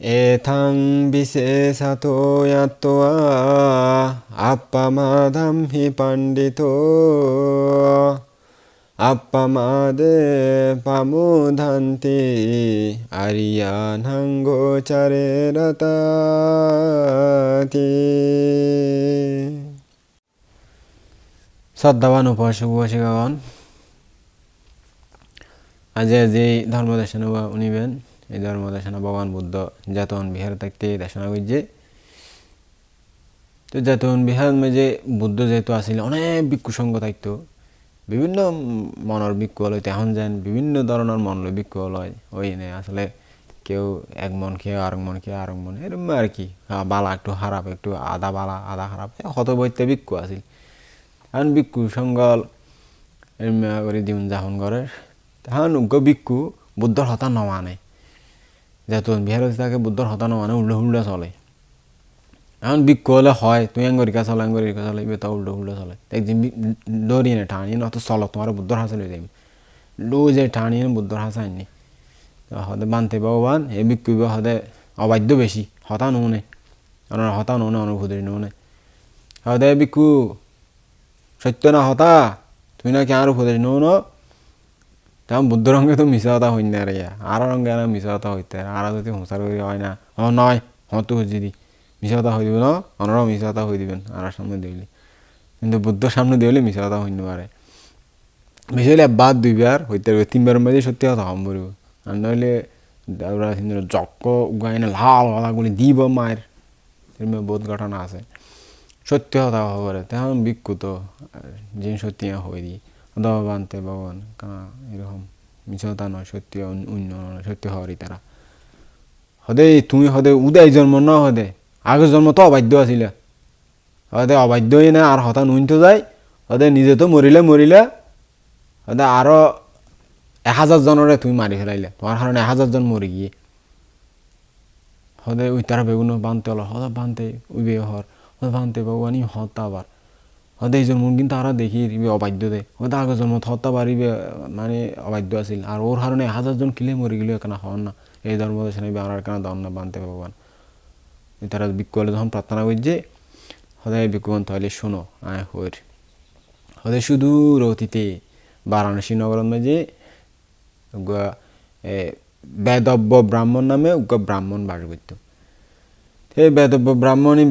এথাং বিশেষাতো ইয়াত্তোয়া আপ্পামাদাম হি পাণ্ডিত আপ্পামাদে পামুধান্তি আরিয়ানাং গোচারে রতাতি শ্রদ্ধাবান উপাসক উপাসিকাগণ আজ যে ধর্ম দেশনা উনিবেন এই ধর্ম দেশনা ভগবান বুদ্ধ জাতন বিহার থাকতে দেশনা করছে তো জাতন বিহার মেজে বুদ্ধ যেহেতু আসিল অনেক ভিক্ষু সঙ্গ থাকতো বিভিন্ন মনের ভিক্ষু হল এখন যেন বিভিন্ন ধরনের মন লই ভিক্ষু লয় ওই নে আসলে কেউ এক মন খেয়ে আর মন খেয়ে আর মন এরকম আর কি। বালা একটু খারাপ, একটু আধা বালা, আধা খারাপ হত বইতে ভিক্ষু আসিল এখন ভিক্ষু সঙ্গল এরম করে যাপন করে। তখন উগ্র ভিক্ষু বুদ্ধর হতা নমানে যেহেতু বিহার তাকে বুদ্ধর হতা নমানে উল্টো উল্টো চলে। এখন ভিক্ষু হলে হয়, তুই আঙ্গরিকা চলে আঙ্গরিকা চলে বেতা উল্টো উল্টো চলে। একদিন দৌড়িয়ে নে টানি অত চলো তোমার বুদ্ধর হাসে লই যাবি। লো যে টানি বুদ্ধর হাসা আননি হদে বানতে ভগবান এ ভিক্ষু হদে অবাধ্য বেশি হতা নুনে ওনার হতা নুনে অনুভূতি নুনে হদে ভিক্ষু সত্য না হতা তুই নাকি আর উপদেশ নো ন? তেমন বুদ্ধ রঙে তো মিশা কথা হই না রে আর রঙে না মিশা কথা হইতে আর যদি হুঁসার করি হয় না হ নয় হ তো দি মিশা কথা হই দিব না অনরাও মিশা কথা হই দিবেন আর সামনে দিবলি কিন্তু বুদ্ধর সামনে দিবলে মিশা কথা হইতে পারে মিশাইলে বাদ দুইবার হইতে পারবে তিনবার মাঝে সত্যি কথা হম বলব আর নইলে ওরা জক্ক উগাই না লাল কথাগুলি দিব মায়ের এরকম বহুত ঘটনা আছে সত্যি কথা খবরে তেমন বিক্ষুত যে সত্যি হয়ে দি অথবা বানতে ভগবান কানা এরকম মিছতা নয় সত্যি অন্য নয় সত্যি হওয়ারই তারা হদে তুমি হদে উদয় জন্ম ন হদে আগের জন্ম তো অবাধ্য আছিলে হদে অবাধ্যই না আর হতা নুনতে যায় হদে নিজে তো মরিলে মরিলে হদে আরও এক হাজার জনরে তুমি মারি ফেলাইলে তোমার কারণে এক হাজার জন মরি গিয়ে হদে ওই তারা বেগুন বানতে হলো হদা বানতে ওই বে হর হদা বানতে ভগবানই হত্যা আবার হদে এই জন্ম কিন্তু আরও দেখি ইবে অবাধ্য দে। হদে আগের জন্ম হত্যা পারিবে মানে অবাধ্য আছিল। আর ওর কারণে হাজার জন কিলে মরে গেলে কেন হন না? এই ধর্ম দেশে নেবে আর কেন দন না বানতে ভগবান তারা বিক্ষলে যখন প্রার্থনা করছে হদায় বিক্ষুবন তাহলে শোনো আয় হইর হদে সুদূর অতীতে বারাণসী নগরের মাঝে বেদব্য ব্রাহ্মণ নামে ব্রাহ্মণ বাস করত সেই বেদব্য ব্রাহ্মণই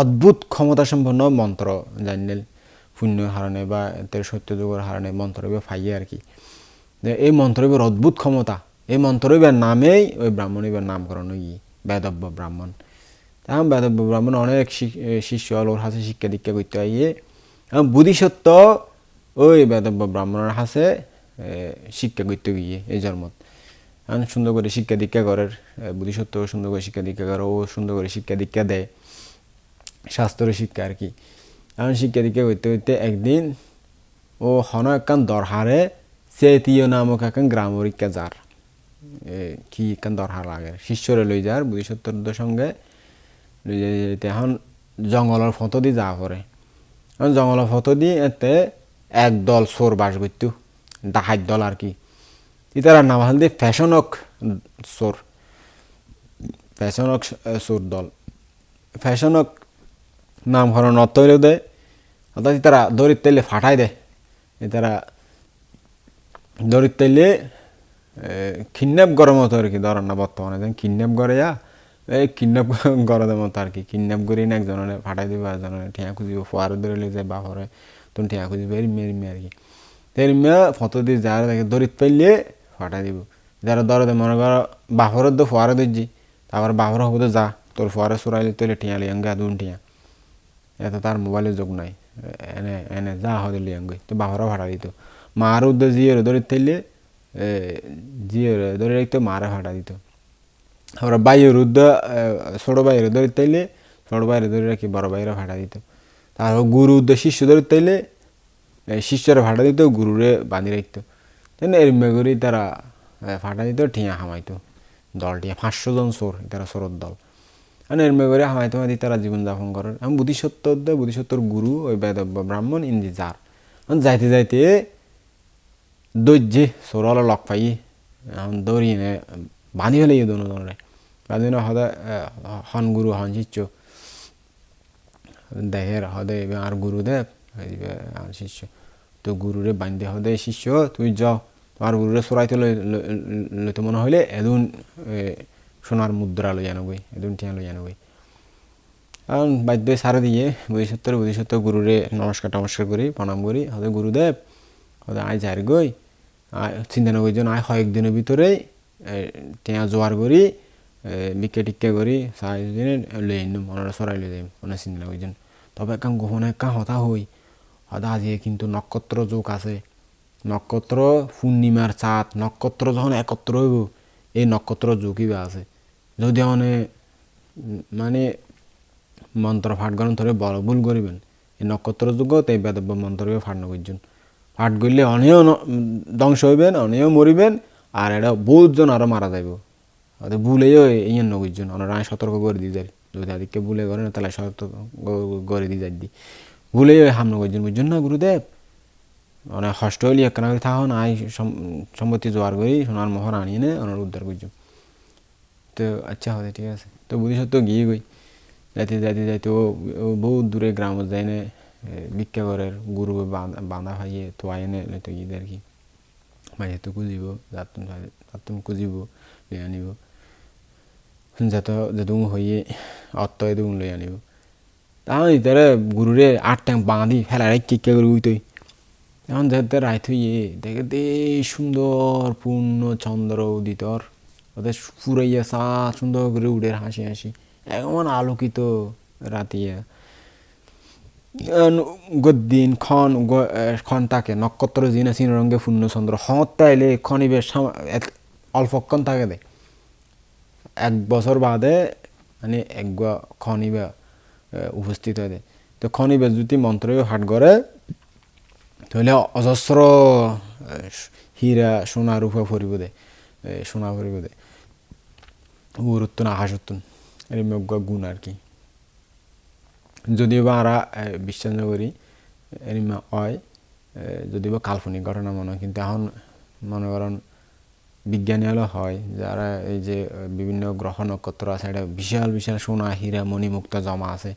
অদ্ভুত ক্ষমতা সম্পন্ন মন্ত্র, জানিল পুণ্য হারণে বা এর সত্যযুগের হারণে মন্ত্র ফাইয়ে আর কি। এই মন্ত্র অদ্ভুত ক্ষমতা। এই মন্ত্র নামেই ওই ব্রাহ্মণ এবার নামকরণ গিয়ে বেদব্য ব্রাহ্মণ। তখন বেদব্য ব্রাহ্মণ অনেক শিষ্য ওর হাতে শিক্ষা দীক্ষা করতে আইয়ে বুদ্ধিসত্ত্ব ওই বেদব্য ব্রাহ্মণের হাতে শিক্ষা করতে গিয়ে এই জন্মত। সুন্দর করে শিক্ষা দীক্ষা করার বুদ্ধিসত্ত্ব সুন্দর করে শিক্ষা দীক্ষা করে, ও সুন্দর করে শিক্ষা দীক্ষা দেয়। শাস্ত্রের শিক্ষা আর কি। এখন শিক্ষা দীক্ষা করতে করতে একদিন, ও হন একখান দরহারে সেতীয় নামক একখান গ্রাম পরীক্ষা যার। কি একখান দরহার লাগে? শিষ্যরে লই যার বুদ্ধিসত্ত্বর সঙ্গে লই যাইতে। এখন জঙ্গলের ফটো দিয়ে যা পরে এখন জঙ্গলের ফটো দিয়ে এতে এক দল চোর বাস করতো ডাহাত দল আর কি। ইতারা নাম হাল দিয়ে ফ্যাশনক চোর। ফ্যাশনক চোর দল। ফ্যাশনক নাম হরণ অতইলেও দেয় অর্থাৎ তারা দড়ির তেলে ফাটাই দেয় তারা দড়ির তেলে কিডন্যাপ গরম মতো আর কি ধরেন না বর্তমানে যেন কিডন্যাপ করে যা এই কিডন্যাপ গরদের মতো আর কি। কিডন্যাপ করি না একজনের ফাটাই দিব একজনের ঠিয়া খুঁজিব। ফোয়ারে ধরে লিয়ে যায় বাপরে তখন ঠিয়া খুঁজিব এরমি এরমি আর কি। এরমিয়া ফটো দিয়ে যারা দেখে দড়িত পাইলে ফাটাই দিব। যারা দরদে মনে কর বাপরের তো ফোয়ারে দিচ্ছি তারপর বাপর হব তো যা। তোর ফোয়ারে চুরাইলে তোলে ঠিয়া লিয়াঙ্গা দুন ঠিয়া। এত তার মোবাইলে যোগ নাই। এনে এনে যা হতে লিয়াঙ্গই তো বাপরও ভাড়া দিত মার উদ্দে জিয়ের ধরে থাইলে জিয়ের ধরে রাখতো মারে ভাড়া দিত আবার বাইয়ের উদ্দে ছোট বাইয়ের ধরে তাইলে ছোট বাইরে ধরে রাখি বড় বাইরে ভাড়া দিত তারপর গুরু উদ্দে শিষ্য ধরে তাইলে শিষ্যরে ভাড়া দিত গুরুরে বাঁধি রাখতো তাই এরমে করেই তারা ফাটা দিত ঠিয়া হামাইতো দল টিয়া পাঁচশো জন চোর তারা চোরর দল। আর এরমে করে হামাইতে হামাইতে তারা জীবনযাপন করে। আমি বুদ্ধিসত্ত্ব দেয় বুদ্ধিসত্ত্বর গুরু, ওই বেদব্য ব্রাহ্মণ ইন্দি যার যাইতে যাইতে দৈর্যে চোরওয়ালা লক পাই এখন দৌড়িয়ে বাঁধি ফেলে দোনো জনরে কাজে হদে হন গুরু, হন শিষ্য। দেহের হদে আর গুরুদেব আর শিষ্য। তো গুরুরে বান্ধে হদে শিষ্য, তুই যাও। তোমার গুরুরে সরাইতে লইতে মনে হইলে এদুন সোনার মুদ্রা লই আনবই এদুন টিয়া লই আনবই কারণ বাদ্য সারা দিয়ে বৈশত্তর বৈশত্তর গুরুরে নমস্কার টমস্কার করি, প্রণাম করি হদে গুরুদেব হদে আয় যার গই, আয় চিন্তা নগর জন আয় কয়েক দিনের ভিতরেই টিয়া জোয়ার করি বিকে টিকে করি দিনে লই আনিম ওনারা সরাই লই যাই ওনার চিন্তা নগর জন তবে একান গোপনে একা হতা হই হদা আজি কিন্তু নক্ষত্র যোগ আছে। নক্ষত্র পূর্ণিমার চাঁদ, নক্ষত্র যখন একত্র হইব, এই নক্ষত্র যোগই আছে। যদি মানে মানে মন্ত্র ফাট গরম ধরে বড় ভুল করিবেন। এই নক্ষত্র যুগ এই বেদব্য মন্ত্র ফাট নকরজন ফাট করলে অনেও ধ্বংস হইবেন অনেও মরিবেন, আর এটা বহুতজন আরও মারা যাইব। হয়তো ভুলেও ইয়ান নকরজন ওনারা সতর্ক করে দিয়ে যায় যদি আদিকে ভুলে করে না, তাহলে সতর্ক করে দিয়ে যাই দি। ভুলেও হাম নকরজন বুঝছেন না গুরুদেব? মানে হষ্ট হইলে একখানা করে থাকুন, আই সম্পত্তি জোয়ার করি, সোনার মোহর আনিয়ে নে ওনার উদ্ধার করছ তো আচ্ছা হবে ঠিক আছে। তো বুদ্ধিসত্ত্ব গিয়ে গই যাইতে যাইতে যাইতে ও বহু দূরে গ্রামত যাই নে? ভিক্ষা করে গুরু বাঁধা ভাইয়ে থোয়াই নে? লইতে গিয়ে আর কি? মাঝে তো খুঁজিব যাতুন যাতুন খুঁজিব, লৈ আনিব। যত যদুং হইয়ে অত্ত এদুং লৈ আনিব। তাহলে ইতারে গুরুরে আট টাইম বাঁধি ফেলারে কিকে করে উইতই এখন যাতে রাইত হইয়ে দেখে দে সুন্দর পূর্ণ চন্দ্র উদিতর ওদের ফুরাইয়া সা সুন্দর করে উঠে হাসি হাসি। এমন আলোকিত রাতিয়া। গদ্দিন খন খন তাকে, নক্ষত্র জিনা সিন রঙে পূর্ণ চন্দ্র হত তাইলে খনিবে অল্পক্ষণ থাকে দে। এক বছর বাদে মানে এক খনিবে উপস্থিত হয় দে। তো খনিবে যদি মন্ত্র হাট করে তাহলে অজস্র হীরা, সোনা, রূপা ফরিব দে। সোনা ফরিব দে। উরুত্তন আকাশত্তন এরম গুণ আর কি। যদিও বা আমরা বিশ্বাস করি এরম হয় যদিও বা কাল্পনিক ঘটনা মনে হয়, কিন্তু এখন মনে করেন বিজ্ঞানী হলে হয়, যারা এই যে বিভিন্ন গ্রহ নক্ষত্র আছে, এটা বিশাল বিশাল সোনা, হীরা, মণিমুক্ত জমা আছে।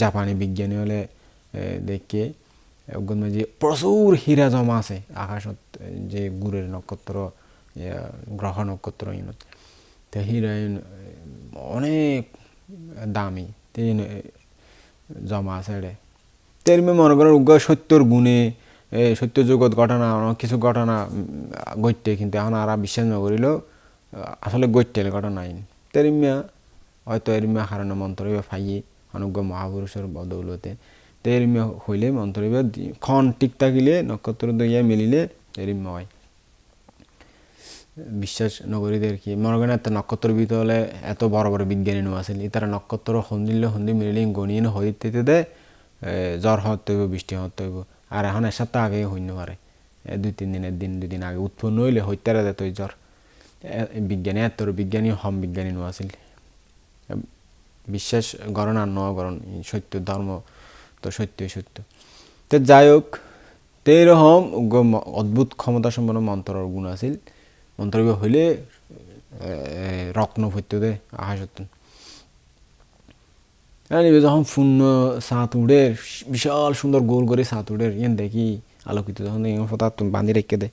জাপানি বিজ্ঞানী হলে দেখে যে প্রচুর হীরা জমা আছে, আকাশত যে গুড়ের নক্ষত্র গ্রহ নক্ষত্র তো হীরা অনেক দামি তিন জমা আছে এড়ে তেরমে মনে করেন উগ্র সত্যর গুণে সত্য জগৎ ঘটনা, কিছু ঘটনা গইতে কিন্তু এখন আর বিশ্বাস নকরিলেও আসলে গইতেলে ঘটনা আইন তেরিমিয়া হয়তো এরিমিয়া হারানো মন্ত্র ফাইয়ে অনুজ্ঞ মহাপুরুষের বদৌলতে। তেরিমিয়া হইলে মন্ত্র খন টিক থাকিলে নক্ষত্র দইয়া মিলিলে এরিমিয়া হয়। বিশ্বাস নগরীদের কি? মনে করেন এত নক্ষত্র হলে এত বড় বড় বিজ্ঞানী আসেন তারা নক্ষত্র হন্দিলে হন্দি মিলিলে গণিয়ে হইতে দে জ্বর হতে হইব বৃষ্টি হতে হইব আর এখন এক সপ্তাহ আগে হইতে পারে দুই তিন দিনের দিন, দুই দিন আগে। উৎপন্ন হইলে হইতে দে তুই জ্বর বিজ্ঞানী, এত বিজ্ঞানী হম বিজ্ঞানী আসিল বিশ্বাস গরণ আর ন গরণ সত্য ধর্ম তো সত্যই সত্য। তো যাই হোক তো এরকম অদ্ভুত ক্ষমতা সম্পন্ন মন্ত্রর গুণ আছিল। মন্ত্রব হইলে রত্ন দে আকাশতন নিবে যখন পূর্ণ সাঁত উড়ে, বিশাল সুন্দর গোল করে সাঁত উড়ে, ইয়েন দেখি আলোকিত যখন ফতা বান্ধি রেখে দে।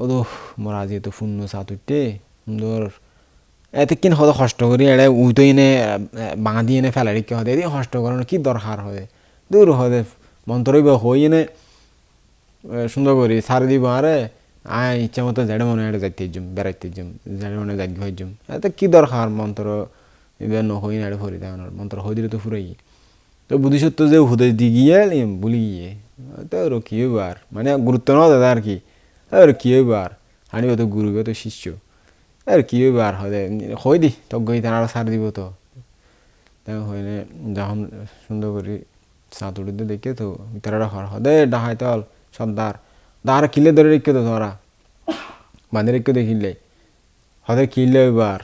ও তো মোর আজি তো পূর্ণ সাঁত উঠতে সুন্দর। এতে কিন হয়তো কষ্ট করি, এড়ে উইতো এনে বাঁধি এনে ফেলা রেখে হতে এদিকে কষ্ট করানো কি দরকার হয় দূর হয় মন্ত্রব হই এনে সুন্দর করি সার দিব আরে আয় ইচ্ছা মতো যেটা মনে হয় যাইতে যাম বেড়াইতে যাম যেটা মনে হয় যাই যাম এতে কি দরকার মন্ত্র এবার নহই না ফরি দেওয়ানোর মন্ত্র হই দিলে তো ফুরাই তো বুদ্ধিসত্ত্ব যে হুদে দি গিয়ে বলি গিয়ে। তো ওর কি আর মানে গুরুত্ব না দাদা আর কি? আর কি হইব আর হানিব তো গুরু তো শিষ্য। আর কি আর হয় হই দি তো গই তারা সার দিব তো। হইলে যখন সুন্দর করে সাঁত উড়িতে দেখে তো তারা হর হদে ডাহাই তল সর্দার দাঁড় কিলে ধরে রেখে তো তোরা বাঁধে রেখে দেখিলে হতে কিনলে এবার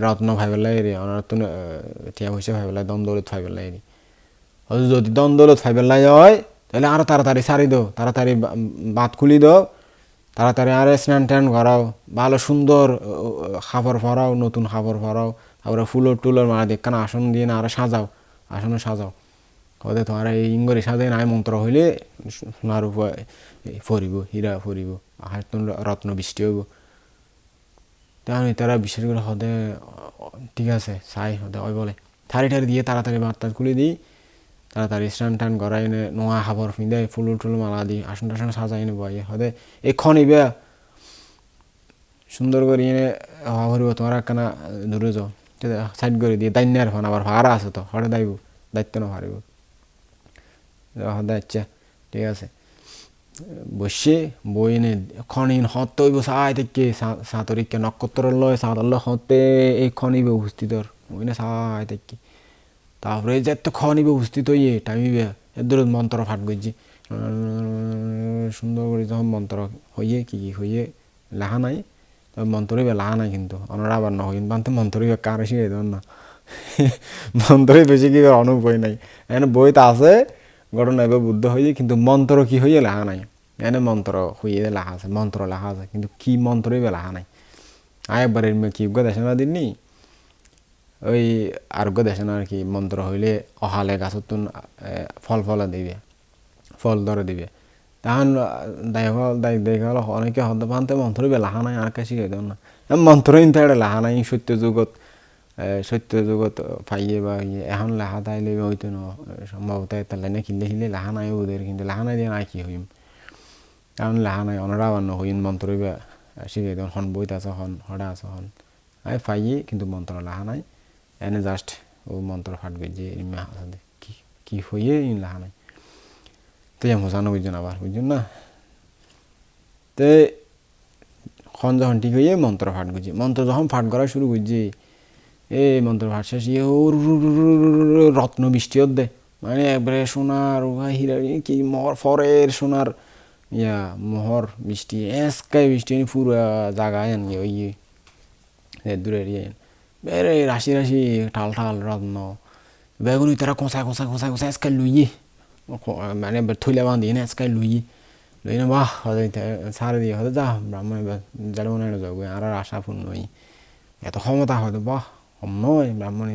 রত্ন ভাইবেলাই রে ওনার তো টিয়া পয়সা ভাইবেলাই দন দৌলত ভাইবেলাই রে হয়তো যদি দন দৌলত ভাইবেলাই হয় তাহলে আরও তাড়াতাড়ি সারি দাও তাড়াতাড়ি বাঁধ খুলি দাও তাড়াতাড়ি আরে স্নান টান করাও ভালো সুন্দর খাবার ফরাও নতুন খাবার ফরাও আবার ফুলোর টুলোর মারা দেখ কারণ আসন দিয়ে না আর সাজাও আসনে সাজাও হতে তোমার এই ইঙ্গরে সাজাই নাই মন্ত্র হইলে সোনার উপর ফরিব হীরা ফরিব হাত রত্ন বৃষ্টি হইব তেমনি তারা বিশেষ করে হদে ঠিক আছে, চাই হদে ওই বলে থারি ঠারি দিয়ে তাড়াতাড়ি বার্তা খুলে দিই তাড়াতাড়ি স্নান টান করাই এনে নোয়া হাবর ফিঁদে ফুল টুল মালা দিই আসন টাসন সাজাই নে বয়ে হদে এক্ষণ ইবে সুন্দর করে এনে হওয়া ভরিব তোমার একখানা দূরে যাও সাইড করে দিয়ে দাইন্য আর ফোন আবার ভাড়া আছে তো হরে দাইব, দায়িত্ব না হারিব হদে আচ্ছা ঠিক আছে। বসে বই এনে খনিন হত হইব সাই থেকে সাঁতরিকে নক্ষত্র লয় সাঁতার লয় হতে এই খনিবে উপস্থিত ওইনে সাই থেকে। তারপরে যে এত খনিবে উপস্থিত হইয়ে টাইমিবে এর মন্ত্র ফাট করছি। সুন্দর করে যখন মন্ত্র হইয়ে, কি কি হইয়ে, লেখা নাই তবে মন্ত্রইবে লেখা নাই কিন্তু। আমরা আবার ন কিন্তু বানতে মন্ত্রইবে কার দেন না? মন্ত্রই বেশি কি অনুভয় নাই। এখানে বইতে আছে, ঘটনা এবার বুদ্ধ হয়ে কিন্তু মন্ত্র কি হইয়ে, লেখা নাই। এনে মন্ত্র হইয়ে লেখা আছে মন্ত্র লেখা আছে কিন্তু কি মন্ত্রই লেখা নাই আয় একবার এর কি দেশে না দিননি ওই আরোগ্য দেশে না আর কি মন্ত্র হইলে অহালে গাছত ফল ফল দিবে ফল ধরে দিবে তাহান দেখা দেখা হলো অনেকে হতে পানতে মন্ত্র লেখা নাই আর কাছে দেন না মন্ত্র ইনতে লেখা নাই সত্য যুগত সত্য যুগত পাইয়ে বা ইয়ে এখন লেখা তাইলে হইতো ন সম্ভবত এটা লাইনে কিনলে কিনলে লেখা নাই ওদের কিন্তু লেখা নাই দিয়ে নাই কি হইম কারণ লেখা নাই বান্ন হইন মন্ত্র শিখে দেন হন বইতে আছে হন হড়া আছে হন আই পাইয়ে কিন্তু মন্ত্র লেখা নাই এনে জাস্ট ও মন্ত্র ফাট গেছে ইমে কি কি হইয়ে ইন লেখা নাই তো যেমন হোসানো বুঝছেন আবার বুঝছেন না তে খন যখন ঠিক হইয়ে মন্ত্র ফাট গেছে মন্ত্র যখন ফাট করা শুরু করছে এ মন্ত্র ফাট শেষ ইয়ে রত্ন বৃষ্টি দে মানে একবারে সোনার হীরা কি ফরের সোনার ইয়া মোহর বৃষ্টি এসকাই বৃষ্টি পুরো জায়গায় আনি ওই দূরের ইয়ে বেরে রাশি রাশি ঠাল ঠাল রত্ন বেগুনি তারা কোঁচা কোঁচা কোঁচা কোঁচা এসকাই লুইয়ে মানে থইলে বান্ধি না এসকাই লুইয়ে লই না বাহ হতে সারে দিয়ে হতে যা ব্রাহ্মণ যারা মনে হয় যাব আর আশা পূর্ণ এত ক্ষমতা হয়তো বাহ কম নয় ব্রাহ্মণ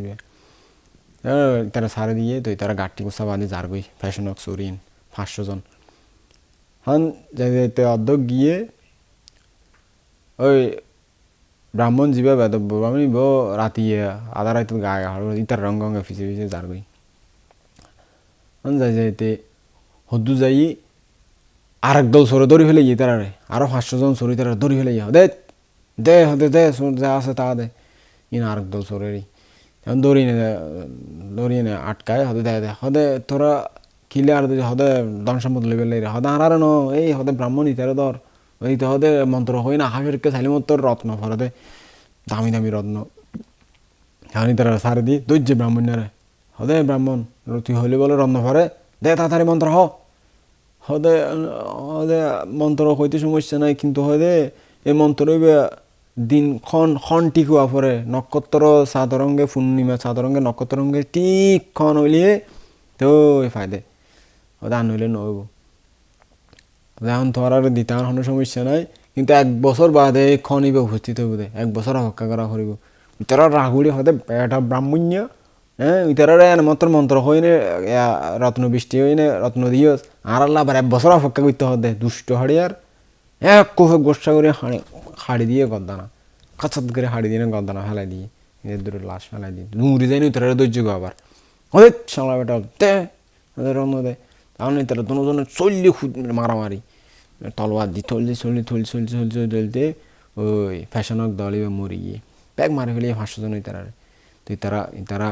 তারা সারে দিয়ে তো তারা গাঠটি কোসা বাঁধি যার গই ফ্যাশনক সরিন পাঁচশো জন হান যাইতে অর্ধক গিয়ে ওই ব্রাহ্মণ জীবে বেদব্য ব্রাহ্মণ ব রাতি আধা রাত গা গা ইতার রঙ রঙে ফিসে ফিসে যার গই হান যাই যাইতে হদ্দু যাই আর এক দল সরে দড়ি ফেলে গিয়ে তারা আরও পাঁচশো জন সরি তারা দড়ি ফেলে গিয়ে দে দে হতে দে যা আছে তা দে ইন আর এক দল সরেরই এখন দড়ি নে দড়ি নে আটকায় হতে দে হদে তোরা কিলে আর হদে ধন সম্পদ লেবে লাই হদে আর ন এই হদে ব্রাহ্মণ ইতারে ধর ওই তো হদে মন্ত্র হই না হাফেরকে সাইলি মতর রত্ন ফরদে দামি দামি রত্ন হানি তারা সারে দি দৈর্য ব্রাহ্মণের হদে ব্রাহ্মণ তুই হইলে বলে রত্ন ফরে দে তাড়াতাড়ি মন্ত্র হ। হদে হদে মন্ত্র হইতে সমস্যা নাই, কিন্তু হদে এই মন্ত্র দিন খন খন ঠিক হওয়া পরে নক্ষত্র সাদরঙ্গে পূর্ণিমা সাদরঙ্গে নক্ষত্রঙ্গে ঠিক খন হইলিয়ে তো ফায়দে ওদের আন হইলে নহব। এখন তোমার আর দিতে কোনো সমস্যা নাই, কিন্তু এক বছর বাদে খনিবে উপস্থিত হইব দে। এক বছর অপেক্ষা করা করিব তারা রাগুড়ি হতে এটা ব্রাহ্মণ্য হ্যাঁ ইতারা মাত্র মন্ত্র হইনে রত্ন বৃষ্টি হইনে রত্ন দিও আর আল্লাহ আবার এক বছর অপেক্ষা করতে হবে দুষ্ট হাড়িয়ার এক কোফে গোসা করে হাড়ি হাড়ি দিয়ে গদ্দানা কাছাত করে হাড়ি দিয়ে গদ্দানা ফেলাই দিয়ে। এদের দূরে লাশ ফেলাই দিয়ে। নুমরি যায়নি তারা ধৈর্য আবার ওদের সামলা বেটা, দে ওদের রঙ দেয় তাহলে তারা দুজনে চললি মারামারি তলোয়ার দি থলদি চললি থলি চলছি চলছি চলতে ওই ফ্যাশনক দলে মরি গিয়ে প্যাক মারি ফেলে পাঁচশো জন তারা তো তারা তারা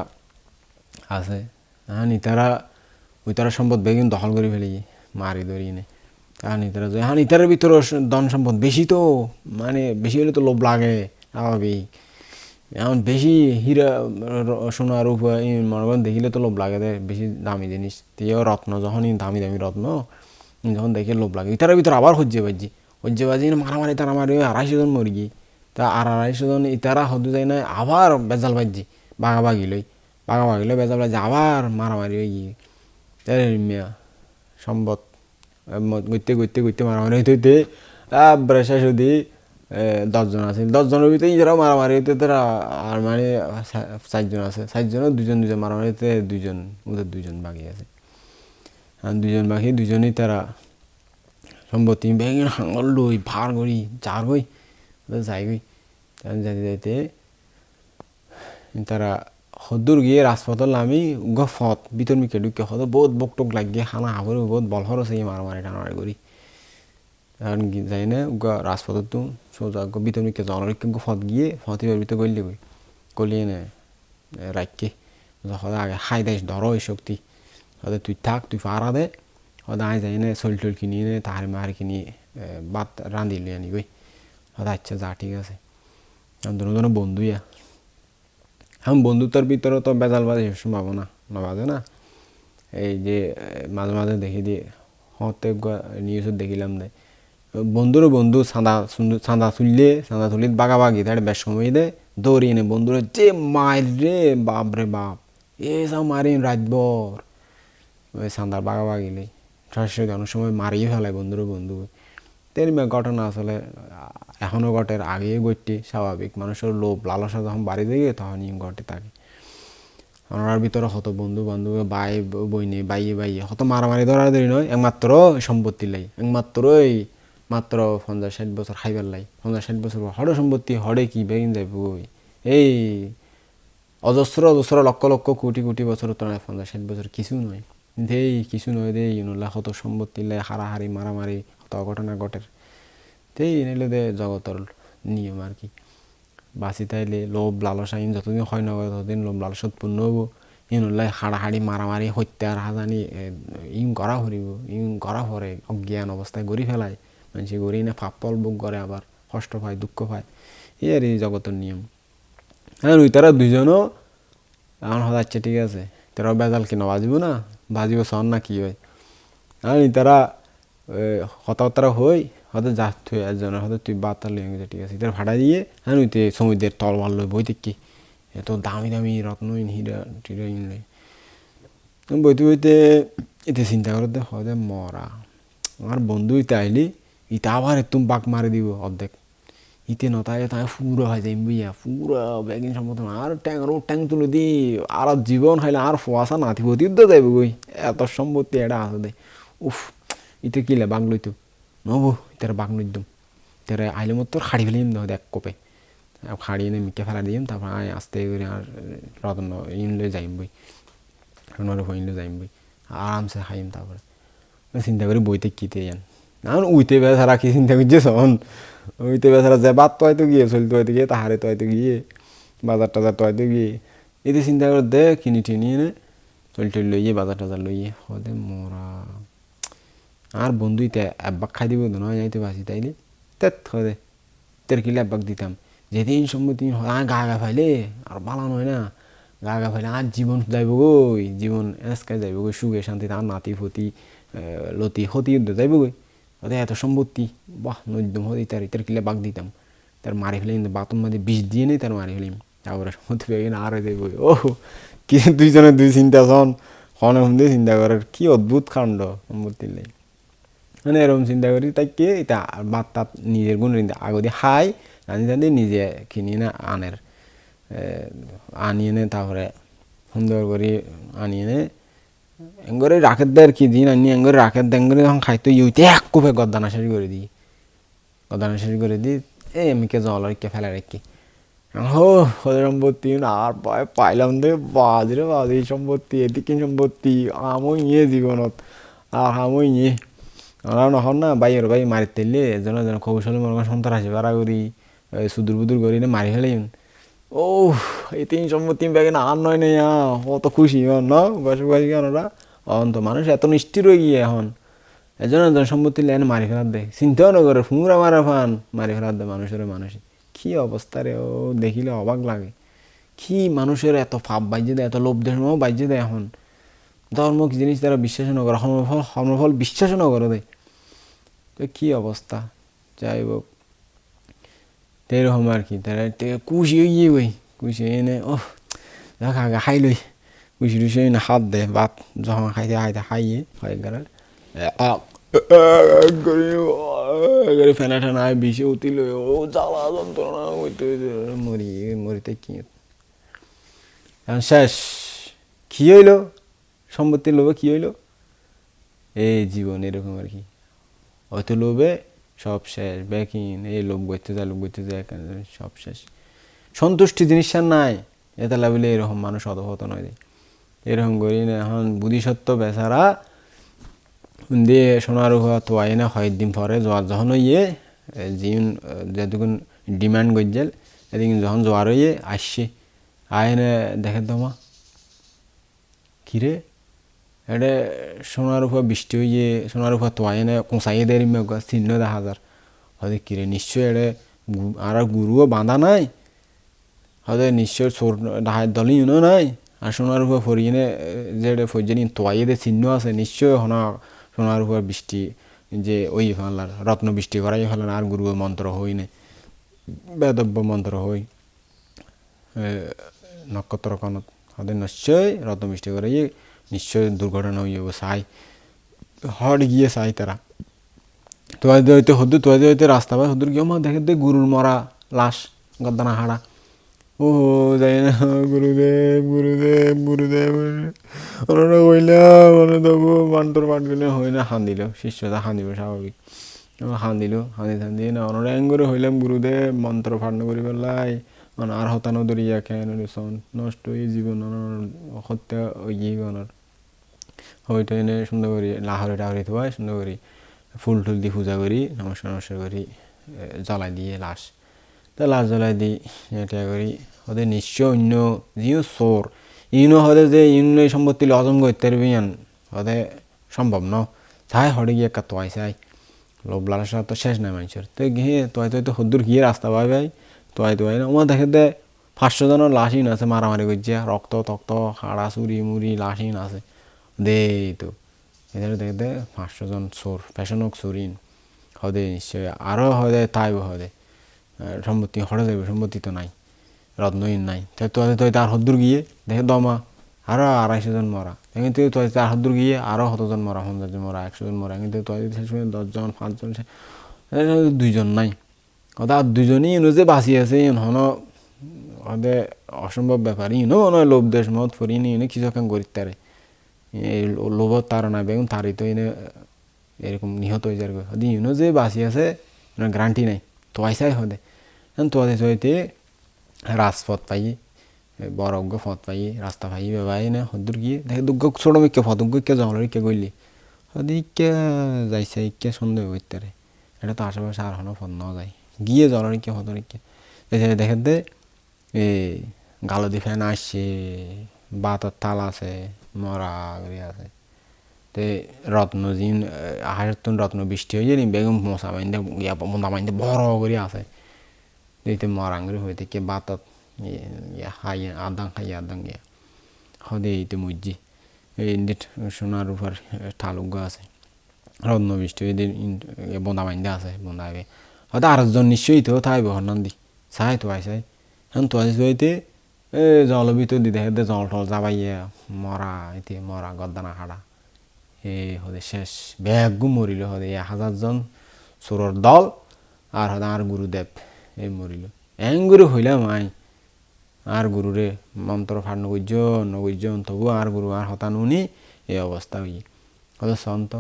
আছে হ্যাঁ তারা ওই তারা সম্পদ বেগুন দখল করে ফেলি মারি ধরি নে হ্যাঁ তারা হ্যাঁ ইতারের ভিতরে ধন সম্পদ বেশি তো মানে বেশি হলে তো লোভ লাগে স্বাভাবিক এখন বেশি হীরা সোনা, রূপ মনে করেন দেখিলে তো লোভ লাগে দেয় বেশি দামি জিনিস। তেও রত্ন, যখনই দামি দামি রত্ন, যখন দেখে লোভ লাগে। ইতারের ভিতরে আবার হজ্জে বাজি হজ্জে বাজি মারামারি তারা মারি আড়াইশো জন মরি গিয়ে। তা আর আড়াইশো জন ইতারা হদ্দু যায় না আবার বেজাল বাজি বাগাবাগি লই। বাগাবাগি লই বেজাল বাজি আবার মারামারি হয়ে গিয়ে। মিয়া, সম্পদ। গইতে গইতে গইতে মারামারি হইতে হইতে তারপরে শেষ দশজন আছে। দশজনের ভিতরে ইজারা মারামারি হইতে তারা আর মানে চারজন আছে। চারজনের দুজন দুজন মারামারি হইতে দুইজন ওদের দুইজন বাকি আছে। আর দুজন বাকি, দুজনেই তারা সম্পত্তি ব্যাগের হাঙ্গল লই, ভার করি যার গই যাই গই যাইতে যাইতে তারা হদুর গিয়ে রাজপথল নামি গ ফত ভিতর মিকে ঢুকে হদ বহুত বক টক লাগিয়ে হানা হাবরে বহুত বল হর আছে মারামারি টানামারি করি। যাই না গ রাজপথত সোজা গ ভিতর মিকে জনরিকে গ ফত গিয়ে ফতিবার ভিতর গলি গই গলিয়ে নে রাখকে হদা আগে হাই দেশ, ধরো এই শক্তি। হদা তুই থাক, তুই ফারা দে। হদা আই যাই না, চল টল কিনি নে, তাহার মার কিনি ভাত রাঁধি লিয়ে আনি গই হদা আচ্ছা যা, ঠিক আছে। দুজন বন্ধুইয়া। হ্যাঁ বন্ধুত্বর ভিতরে তো বেজাল বাজে সম্ভাবনা না বাজে না। এই যে মাঝে মাঝে দেখি দিয়ে হতে নিউজত দেখিলাম দে বন্ধুরও বন্ধু সুন্দর চাঁদা তুললে চাঁদা তুলি বাগাবাগি তার বেশ সময় দে। দৌড়ি এনে বন্ধুরে যে মাইল রে বাপ রে বাপ। এ সব মারিন রাতভর। ওই চাঁদার বাগাবাগিলে ঠাসে অনেক সময় মারিয়ে ফেলায় বন্ধুরও বন্ধু। তেমনি ঘটনা আসলে আহ, এখনও ঘটের আগেই ঘটতে স্বাভাবিক। মানুষের লোভ লালসা যখন বাড়ি দিয়ে তখনই ঘটে থাকে। ওনার ভিতরে হত বন্ধু বান্ধব বাই বইনে বাইয়ে বাইয়ে হত মারামারি ধরা ধরি নয় একমাত্র সম্পত্তি লাই। একমাত্র এই মাত্র পঞ্চাশ ষাট বছর খাইবার লাই। পঞ্চাশ ষাট বছর হড়ে সম্পত্তি, হড়ে কি বেগিন যাইব এই অজস্র অজস্র লক্ষ লক্ষ কোটি কোটি বছর তো নয় পঞ্চাশ ষাট বছর কিছু নয়। দেই, কিছু নয় দেই, ইনুল্লাহ হত সম্পত্তি লাই, হারাহারি, মারামারি হত ঘটনা ঘটের তেই এনেলে দে জগতর নিয়ম আর কি। বাঁচি তাইলে লোভ, লালসা, ইন যতদিন হয় না ততদিন লোভ লালসত পূর্ণ হব। ইনুল্লাই হাড়াহাড়ি মারামারি হত্যার হাজানি ইন করা হরিব ইন করা হরে অজ্ঞান অবস্থায় গড়ি ফেলায় মানুষ গড়ি না ফাপ্পল বুক করে আবার, কষ্ট পায়, দুঃখ পায়। এই আর এই জগতের নিয়ম। হ্যাঁ ওই তারা দুইজনও এখন হচ্ছে ঠিক আছে। তারা বেজাল কিনা, বাজিব না? বাজিব সন না কি হয়? এই তারা হতাহতারা হই, হয়তো যা তুই একজনের, হয়তো তুই বার্তা লিয়ে ঠিক আছে। তার ভাড়া দিয়ে হ্যাঁ ওই সমুদ্রের তলবার লই বই দেখি। এত দামি দামি রত্ন হীরা টিরা ইন লই। বইতে বইতে, এতে চিন্তা করতে হয় মরা। আমার বন্ধু ইতে আইলি ইতে আবার একদম বাঘ মারি দিব অর্ধেক। ইতে নতায় তাই তাই পুরো হয়ে যাই বুঝিয়া পুরো ব্যাগিন সম্মত আর ট্যাং রো ট্যাং তুলে দি আর জীবন খাইলে আর ফোয়াশা নাতি ভতি তো যাইব গই এত সম্পত্তি এটা আছে দে। উফ, ইতে কিলে বাং লইতো? নবো ইতার বাং লইদম তারা আইলে মতো খাড়ি ফেলিম দেখ দেখ কোপে। খাড়ি এনে মিকে ফেলা দিম তারপর আয় আস্তে করে আর রতন ইন লই যাইম বই রনরে হইন লই যাইম বই আরামসে খাইম তারপরে চিন্তা করি বইতে কিতে যান না উইতে বেচারা কি চিন্তা করছে, শোন। উইতে বেচারা যে বাদ তো হয়তো গিয়ে, চলতে হয়তো গিয়ে, তাহারে তো হয়তো গিয়ে, বাজার টাজার তো হয়তো গিয়ে। এতে চিন্তা করে দে, কিনি টিনি এনে, চল টল লইয়ে, বাজার টাজার লইয়ে। হদে মরা। আর বন্ধু, ইতে একবাক খাই দিব নয় যাইতে বাসি তাইলে? তেত, হদে। তের কিলে একবাক দিতাম। যেদিন সম্মতি আর গা গা ফাইলে, আর বালা নয় না। গা গা ফাইলে আর জীবন যাইব গই জীবন, এসকাই যাইব গই সুখে শান্তি তার নাতি ফতি লতি হতি যাইব গই ওদের এত সম্পত্তি, বাহ নদ্যম হতি তার তার কিলে বাগ দিতাম। তার মারি ফেলে বাতন মাঝে বিষ দিয়ে নেই তার মারি ফেলিম। তারপরে সম্পত্তি পেয়ে না আর দেব ও কি দুইজনে দুই চিন্তা শোন। হনে হন্দে চিন্তা করার কি অদ্ভুত কাণ্ড সম্পত্তির লাই। মানে এরকম চিন্তা করি, তাই কে এটা তাত নিজের গুণ আগদি হাই রাঁধি টান্ধি নিজে কিনি না আনের। আনিয়ে নে তারপরে সুন্দর করে আনিয়ে নে এঙ্গরে রাখের দেয় কি দিন? আনি এঙ্গরে রাখের দেয় এঙ্গরে যখন খাইতো, ইউতে এক কোপে গদ্দানা শেষ করে দিই। গদ্দানা শেষ করে দিই এই এমিকে জল আর কে ফেলে রেখে হো সম্পত্তি আর পায়, পাইলাম দে, বাজরে বাজ সম্পত্তি, এদিকে সম্পত্তি আমই নিয়ে জীবনত, আর আমই নিয়ে আমরা নহন না বাইর বাই মারি তেললে এজন এজন কৌশলী মনে করেন সন্ত্রাসী বাড়া করি সুদূর বুদুর করি না মারি ফেলে ও এই তিন সম্পত্তি ব্যাগে না আর নয় নেই অত খুশি হন না বয়সে বয়সী ওরা? অন মানুষ এত নিষ্ঠির হয়ে গিয়ে এখন। এজন এজন সম্পত্তি লেন মারি ফেলার দেয় চিন্তাও না করে ফুংরা মারা ফান, মারি ফেলার দেয় মানুষের মানুষই কি অবস্থা রে, ও দেখিলে অবাক লাগে। কি মানুষের এত ফাপ বাজ্যে দেয়, এত লোভ ধর্ম বাজ্যে দেয় এখন। ধর্ম কি জিনিস তারা বিশ্বাস না করে হর্মফল হর্মফল বিশ্বাস না করে দেয় তো কী অবস্থা? যাই হোক। এরকম আর কি তারা কুশি হয়ে ওই কুশি এনে ও দেখা খাই লই কুশি টুসি এনে হাত দে ভাত যখন খাইতে খাইতে খাইয়ে খাই গেলে। করে ফেনা আয় বিষে উঠিল ও জ্বালা যন্ত্রণা হইতে মরি মরিতে কি শেষ। কি হইল? সম্পত্তির লোভে কি হইল? এই জীবন এরকম আর কি হয়তো লোভে সব শেষ। ব্যাকিন এই লোভ বইতে যায়, লোক বইতে যায় সব শেষ। সন্তুষ্টি জিনিসটা নাই। এটা লাভিলে এরকম মানুষ অধপত নয় এরকম করি না। এখন বুদ্ধিসত্ত্ব বেচারা দিয়ে সোনার হওয়া তো আই না হয় দিন পরে জোয়ার যখন ইয়ে জিন যেটুকুন ডিমান্ড গজ্জাল এদিন যখন জোয়ার হইয়ে আসছে। আয়নে দেখে তোমা। কিরে? এটা সোনার উপর বৃষ্টি হইয়ে সোনার উপর তো আয়নে কোঁচাইয়ে দেয় চিহ্ন দেখা যার হয়তো কিরে নিশ্চয় এটা আর গুরুও বাঁধা নাই হয়তো নিশ্চয় চোর ডাহার দলই ইউনো নাই আর সোনার উপর ফরিয়ে যে ফরিয়ে তোয়াইয়ে দে চিহ্ন আছে নিশ্চয় হনা সোনার উপর বৃষ্টি যে ওই ফেলার রত্ন বৃষ্টি করাই ফেলার আর গুরু মন্ত্র হই নে বেদব্য মন্ত্র হই নক্ষত্র কনত হতে নিশ্চয় রত্ন বৃষ্টি করাই নিশ্চয় দুর্ঘটনা হইব চাই হট গিয়ে চাই তারা তোয়াইতে হইতে হদ্দু তোয়াইতে হইতে রাস্তা পায় হদ্দুর গিয়ে দেখে দে গুরুর মরা লাশ গদ্দানা হাড়া ও, যাই না গুরুদেব গুরুদেব গুরুদেব ওনারা কইলাম মানে তবু মান্টর পাঠ গেলে হয় না হান দিল শিষ্যতা হান দিব স্বাভাবিক হান দিল হানি থান দিয়ে না ওনারা এং করে হইলাম গুরুদেব মন্ত্র পাঠ করি পেলাই আর হতানো দরিয়া কেন নষ্ট এই জীবন হত্যা ইয়ে ওনার হয়তো এনে সুন্দর করি, লাহরে টাহরে থোয়াই সুন্দর করি, ফুল টুল দিয়ে পূজা করি, নমস্কার নমস্কার করি জ্বলাই দিয়ে লাশ। তা লাশ জ্বলাই দিই এটা করি। ওদের নিশ্চয় অন্য যিও চোর, ইউনো হতে যে ইউনো এই সম্পত্তি হজম করতে পারবি ওদের সম্ভব ন? চাই হরে গিয়ে একটা তোয়াই চাই। লোভ লালসা তো শেষ নাই মানুষের তো গিয়ে তোয়াই তোয়াই তো হদ্দুর গিয়ে রাস্তা পাই ভাই তোয়াই তোয়াই না? আমার দেখে দে পাঁচশো জনের লাশই আছে মারামারি করছে রক্ত তক্ত হাড়া চুরি মুড়ি লাশই আছে। দে তো। এদের দেখে দে পাঁচশো জন চোর, ফ্যাশনক চোরিন হদে নিশ্চয় আরও হদে তাইব হদে। সম্পত্তি হরে যাবে সম্পত্তি তো নাই রত্নহীন নাই। তাই তো তো তার হদ্দুর গিয়ে দেখে দমা আরও আড়াইশো জন মরা। কিন্তু তো তার হদ্দুর গিয়ে আরও শতজন মরা, পঞ্চাশ জন মরা, একশো জন মরা। কিন্তু তো শেষ সময় দশজন পাঁচজন দুইজন নাই। ওটা দুজনই ইনো যে বাঁচি আছে হন ওদের অসম্ভব ব্যাপার। ইনো নয় লোভ দেশ মত ফরি ইনো কিছু করি তারে এই লোভত তার বেগুন তারই তো এনে এরকম নিহত হয়ে যাবে হদি ইনো যে বাঁচি আছে গ্যারান্টি নাই। তো আইসাই হদে তোয়াতে চইতে রাজপথ পাই বড় অজ্ঞ পথ পাই রাস্তা পাই বেবাই না হদ্দুর গিয়ে দেখে দুগ্গ ছোট মিকে ফত কে জঙ্গলের কে গইলি হদি ইকে যাইছে ইকে সন্দেহ করতে এটা তো আশেপাশে আর হনো ফত ন যায়। গিয়ে জলের কে ফতর ইকে দেখে দে এ গালো দি ফ্যান আসছে বাতর তাল আছে মরা করে আছে। তে রত্ন জিন আহারের তুন রত্ন বৃষ্টি হয়ে নি বেগম মশা বাইন্দে, ইয়া মোন্দা বাইন্দে বড় করে আছে। দিতে মরাঙ্গরে হইতে কে বাতত ইয়া হাই আদাং হাই আদাং ইয়া হদে এইতে মুজি এই সোনার উপর ঠালুক আছে। রত্ন বৃষ্টি এদের বোন্দা বাইন্দে আছে আইবে হয়তো আরেকজন নিশ্চয়ই তো থাইব হন্নান দি চাই তো আইসাই। এখন তো আইস জল ভিতর দি দেখে জল টল যাবাইয়া মরা এতে মরা গদ্দানা হাড়া। এ হদে শেষ ব্যাগু মরিল হদে এক হাজারজন চোরর দল আর হদে আর গুরুদেব এই মরিল। এং গুরু হইলাম আই, আর গুরুরে মন্ত্র ফাট নগৈজ নগৈজ তবু আর গুরু আর হতান উনি এই অবস্থা হই। হয়তো সন্ত,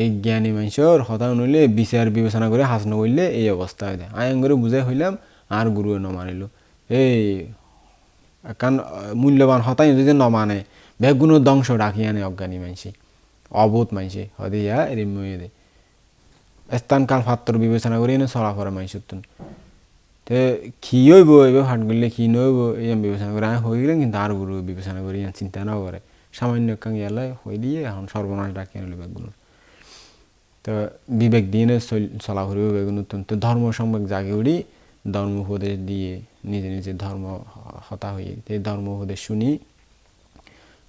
এই জ্ঞানী মানুষের হতা নইলে বিচার বিবেচনা করে হাস নগরলে এই অবস্থা হয়ে যায় আই করে বুঝাই হইলাম, আর গুরু নমানিল। এই কারণ মূল্যবান হতাই যদি নমানে, বেগুনো ধ্বংস ডাকি আনে অজ্ঞানী মানসি। অবোধ মানসি, হদে ইয়া এরম দে। স্থান কাল পাত্র বিবেচনা করে এনে চলাফেরা মাইসুর তে, কি হইব এবার হাট করলে কি নইব এই বিবেচনা করে আমি হয়ে গেলাম কিন্তু আর গুরু বিবেচনা করি চিন্তা না করে সামান্য কাং ইয়ালাই হয়ে দিয়ে, এখন সর্বনাশ ডাকি আনলো বেগুনো তো, বিবেক দিয়ে চলা ফুরিব বেগুনো তো ধর্ম সম্পর্ক জাগে উড়ি ধর্ম উপদেশ দিয়ে নিজে নিজে ধর্ম হতা হয়ে এই ধর্ম উপদেশ শুনি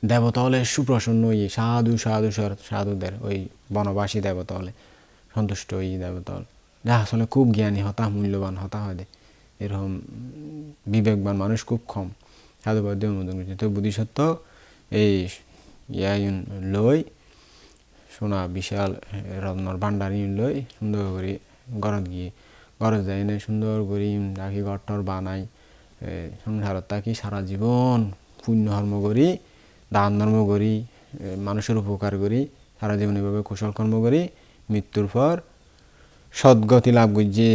দেবতা হলে সুপ্রসন্ন হয়ে সাধু সাধু সাধুদের ওই বনবাসী দেবতা হলে সন্তুষ্ট হই দেবতল। যা আসলে খুব জ্ঞানী হতা, মূল্যবান হতা হয় এরকম বিবেকবান মানুষ খুব কম। সাধুবাদ অনুমোদন করছে। তো বুদ্ধিসত্ত্ব এই ইয়া লই, সোনা, বিশাল, রত্নর ভান্ডারি লই সুন্দর করে ঘরত গিয়ে ঘরত যাই না সুন্দর করে রাখি ঘরটর বানাই এ, সংসারত থাকি সারা জীবন পুণ্য কর্ম করি দান ধর্ম করি মানুষের উপকার করি সারা জীবন এভাবে কুশল কর্ম করি মৃত্যুর পর সদ্গতি লাভ করছে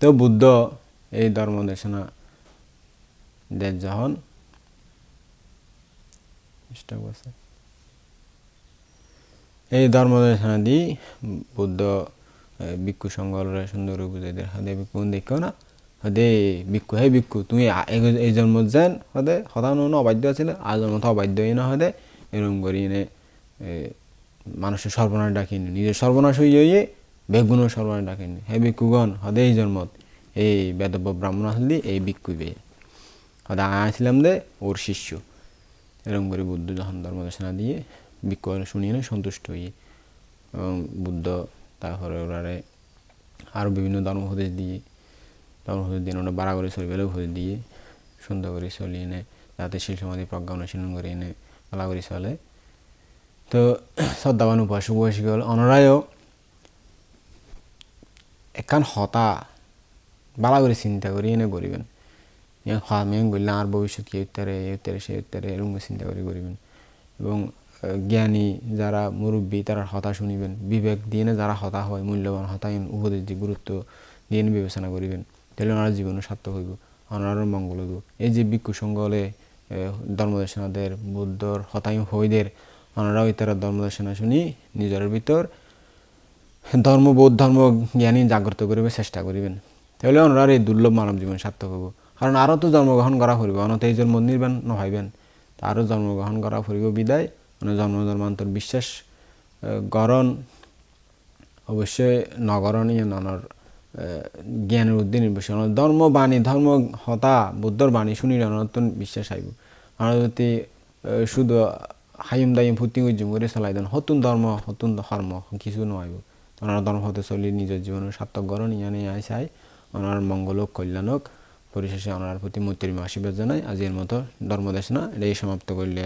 তো বুদ্ধ এই ধর্ম দেশনা দেশ যখন এই ধর্ম দেশনা দি বুদ্ধ ভিক্ষু সংঘরে সুন্দর বুঝাই দেয়। হদে ভিক্ষু দেখো না? হদে ভিক্ষু হে ভিক্ষু তুমি এই- জন্ম যেন, হদে সদা নো অবাধ্য আছিল। আ জন্ম তো অবাধ্য না, হদে এরকম করি এনে মানুষের সর্বনাশ ডাকিনি। নিজের সর্বনাশ হয়ে হয়ে বেগুনের সর্বনাশ ডাকিনি। হে ভিক্ষুগণ হদে এই জন্মত, এই বেদব্য ব্রাহ্মণ আসলি, এই ভিক্ষু বে। হদে আছিলাম দে, ওর শিষ্য। এরকম করে বুদ্ধ যখন ধর্মদেশনা দিয়ে ভিক্ষু শুনিয়ে সন্তুষ্ট হয়ে এবং বুদ্ধ তারপরে ওরারে আরও বিভিন্ন ধর্ম উপদেশ দিয়ে ধর্ম উপদেশ দিয়ে ওরা বাড়া করে চলবে উপদেশ দিয়ে সুন্দর করে চলিয়ে এনে যাতে শিল সমাধি প্রজ্ঞা অনুশীলন করে এনে ভালো করে চলে। তো শ্রদ্ধাবান উপাসক উপাসিকল অনরায়ও একান হতা বালা করে চিন্তা করি এনে করিবেন মেয়ে বললাম আর ভবিষ্যৎ কি উত্তরে এই উত্তরে সেই উত্তরে, এরকম চিন্তা করে করিবেন এবং জ্ঞানী যারা মুরব্বী, তারা হতা শুনিবেন বিবেক দিয়ে না যারা হতা হয়, মূল্যবান হতায়ন উপদেশ দিয়ে, গুরুত্ব দিয়ে বিবেচনা করিবেন, তাহলে ওনার জীবনে সার্থক হইব, ওনারও মঙ্গল হইব। এই যে ভিক্ষু সংঘলে ধর্মদর্শনাদের, বুদ্ধর হতায়ন হইদের, ওনারাও ইতারা ধর্মদর্শনা শুনি, নিজের ভিতর ধর্মবোধ ধর্ম জ্ঞানী জাগ্রত করিবে চেষ্টা করিবেন। তাহলে ওনার এই দুর্লভ মানব জীবন সার্থক হব কারণ আরও তো জন্মগ্রহণ করা ফুরিব অনত এই জন্ম নির্বাণ নভাইবেন আরও জন্মগ্রহণ করা ফুরিব বিদায়। মানে জন্ম, জন্মান্তর বিশ্বাস গরণ অবশ্যই নগরণ ইয়ে ননর জ্ঞানের উদ্দিন নির্ভরশীল ধর্ম বাণী, ধর্ম হতা, বুদ্ধর বাণী শুনি নতুন বিশ্বাস আইব। আর যদি শুধু হাইম দাইম ফুটি উজ্জুম করে চলাই দেন, হতুন ধর্ম হতুন ধর্ম, কিছু নয় ওনার ধর্ম হতে চলি নিজের জীবনের সার্থক গরণ ইয়ানে আই চাই। ওনার মঙ্গলক কল্যাণক পরিশেষে ওনার প্রতি মৈত্রী আশীর্বাদ জানাই। আজকের মতো ধর্মদেশনা এটাই সমাপ্ত করলে